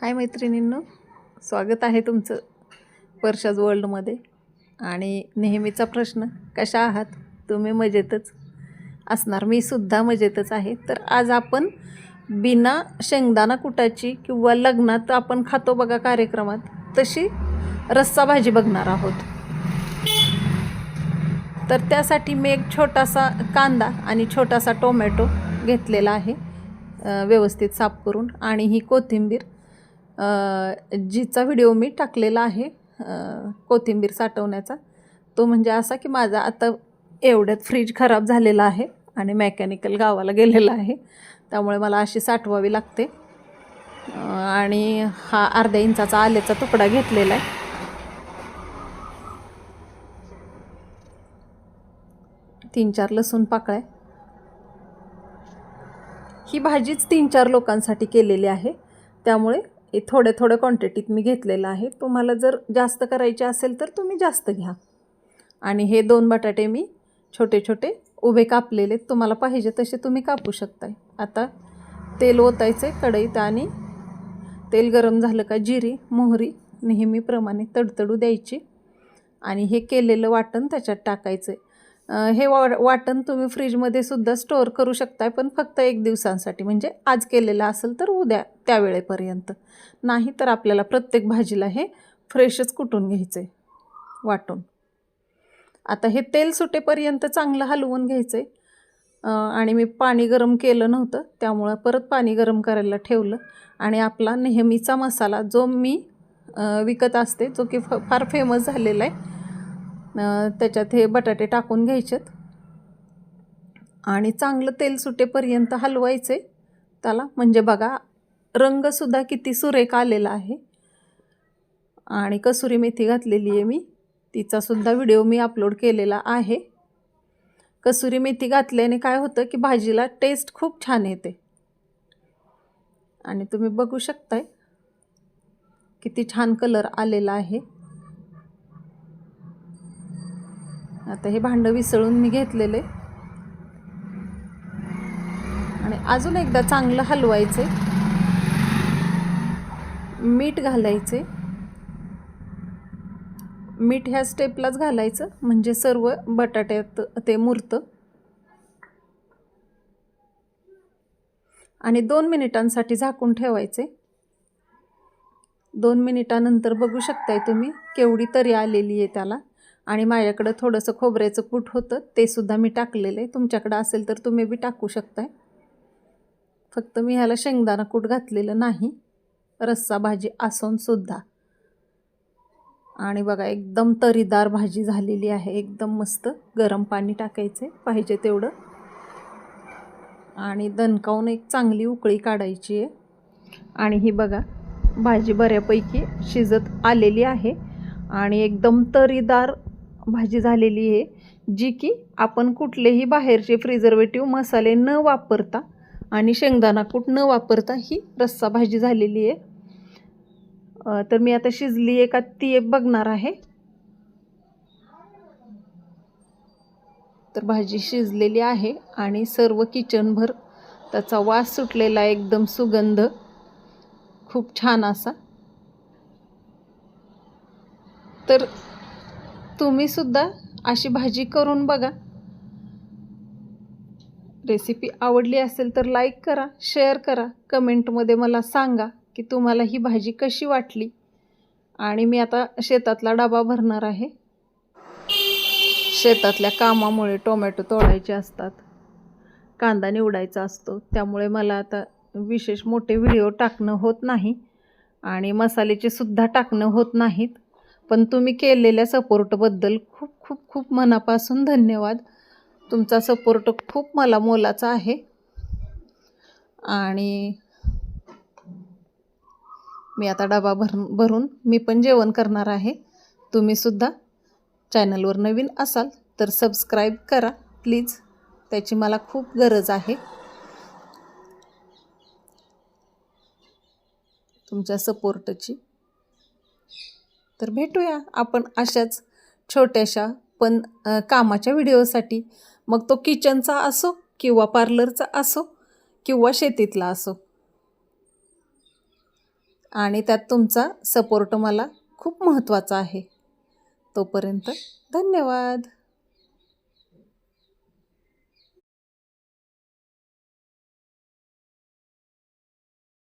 हाय मैत्रिणींनो स्वागत आहे तुमचं वर्षाज वर्ल्डमध्ये आणि नेहमीचा प्रश्न कशा आहात? तुम्ही मजेतच असणार. मी सुद्धा मजेतच आहे. तर आज आपण बिना शेंगदाणा कुटाची किंवा लग्नात आपण खातो बघा कार्यक्रमात तशी रस्सा भाजी बघणार आहोत. तर त्यासाठी मी एक छोटासा कांदा आणि छोटासा टोमॅटो घेतलेला आहे व्यवस्थित साफ करून. आणि ही कोथिंबीर जिचा व्हिडिओ मी टाकलेला आहे कोथिंबीर साठवण्याचा तो म्हणजे असा की माझा आता एवढ्यात फ्रीज खराब झालेला आहे आणि मेकॅनिकल गावाला गेलेला आहे त्यामुळे मला अशी साठवावी लागते. आणि हा अर्ध्या इंचाचा आल्याचा तुकडा घेतलेला आहे. तीन चार लसूण पाकळ्या. ही भाजीच तीन चार लोकांसाठी केलेली आहे त्यामुळे हे थोड्या थोड्या क्वांटिटीत मी घेतलेलं आहे. तुम्हाला जर जास्त करायचे असेल तर तुम्ही जास्त घ्या. आणि हे दोन बटाटे मी छोटे छोटे उभे कापलेले तुम्हाला पाहिजे तसे तुम्ही कापू शकताय. आता तेल ओतायचे कढईत आणि तेल गरम झालं का जिरी मोहरी नेहमीप्रमाणे तडतडू द्यायची. आणि हे केलेलं वाटण त्याच्यात टाकायचं आहे हे वा वाटण तुम्ही फ्रीजमध्ये सुद्धा स्टोअर करू शकताय पण फक्त एक दिवसांसाठी. म्हणजे आज केलेलं असेल तर उद्या. त्या वेळेपर्यंत नाही तर आपल्याला प्रत्येक भाजीला हे फ्रेशच कुटून घ्यायचं आहे वाटून. आता हे तेल सुटेपर्यंत चांगलं हलवून घ्यायचं. आहे आणि मी पाणी गरम केलं नव्हतं त्यामुळं परत पाणी गरम करायला ठेवलं. आणि आपला नेहमीचा मसाला जो मी विकत असते जो की फ फार फेमस झालेला आहे त्याच्यात हे बटाटे टाकून घ्यायचेत. आणि चांगलं तेल सुटेपर्यंत हलवायचे. त्याला म्हणजे बघा रंगसुद्धा किती सुरेख आलेला आहे. आणि कसुरी मेथी घातलेली आहे मी. तिचासुद्धा व्हिडिओ मी अपलोड केलेला आहे. कसुरी मेथी घातल्याने काय होतं की भाजीला टेस्ट खूप छान येते. आणि तुम्ही बघू शकताय किती छान कलर आलेला आहे. आता हे भांडं विसळून मी घेतलेले. आणि अजून एकदा चांगलं हलवायचे मीठ घालायचे. मीठ ह्या स्टेपलाच घालायचं. म्हणजे सर्व बटाट्यात ते मुरतं. आणि दोन मिनिटांसाठी झाकून ठेवायचे. दोन मिनिटानंतर बघू शकताय तुम्ही केवढी तरी आलेली आहे त्याला. आणि माझ्याकडं थोडंसं खोबऱ्याचं कूट होतं. ते सुद्धा मी टाकलेलं आहे. तुमच्याकडं असेल तर तुम्ही बी टाकू शकताय. फक्त मी ह्याला शेंगदाणा कूट घातलेलं नाही. रस्सा भाजी असूनसुद्धा आणि बघा एकदम तरीदार भाजी झालेली आहे. एकदम मस्त गरम पाणी टाकायचे पाहिजे तेवढं. आणि दणकावून एक चांगली उकळी काढायची आहे. आणि ही बघा भाजी बऱ्यापैकी शिजत आलेली आहे. आणि एकदम तरीदार भाजी झालेली आहे जी की आपण कुठलेही बाहेरचे प्रिझर्वेटिव्ह मसाले न वापरता आणि शेंगदाणा कूट न वापरता ही रस्सा भाजी झालेली आहे. तर मी आता शिजली आहे का ती एक बघणार आहे. तर भाजी शिजलेली आहे आणि सर्व किचनभर त्याचा वास सुटलेला एकदम सुगंध. खूप छान असा. तर तुम्ही सुद्धा अशी भाजी करून बघा. रेसिपी आवडली असेल तर लाईक करा शेअर करा कमेंटमध्ये मला सांगा की तुम्हाला ही भाजी कशी वाटली. आणि मी आता शेतातला डबा भरणार आहे. शेतातल्या कामामुळे टोमॅटो तोडायचे असतात. कांदा निवडायचा असतो. त्यामुळे मला आता विशेष मोठे व्हिडिओ टाकणं होत नाही. आणि मसाल्याचे सुद्धा टाकणं होत नाहीत. पण तुम्ही केलेल्या सपोर्टबद्दल खूप खूप खूप मनापासून धन्यवाद. तुमचा सपोर्ट खूप मला मोलाचा आहे. आणि मी आता डबा भर भरून मी पण जेवण करणार आहे. तुम्हीसुद्धा चॅनलवर नवीन असाल तर सबस्क्राईब करा प्लीज त्याची मला खूप गरज आहे. तुमच्या सपोर्टची तर भेटूया आपण अशाच छोट्याशा पण कामाच्या व्हिडिओसाठी मग तो किचनचा असो किंवा पार्लरचा असो किंवा शेतीतला असो. आणि त्यात तुमचा सपोर्ट मला खूप महत्त्वाचा आहे. तोपर्यंत धन्यवाद.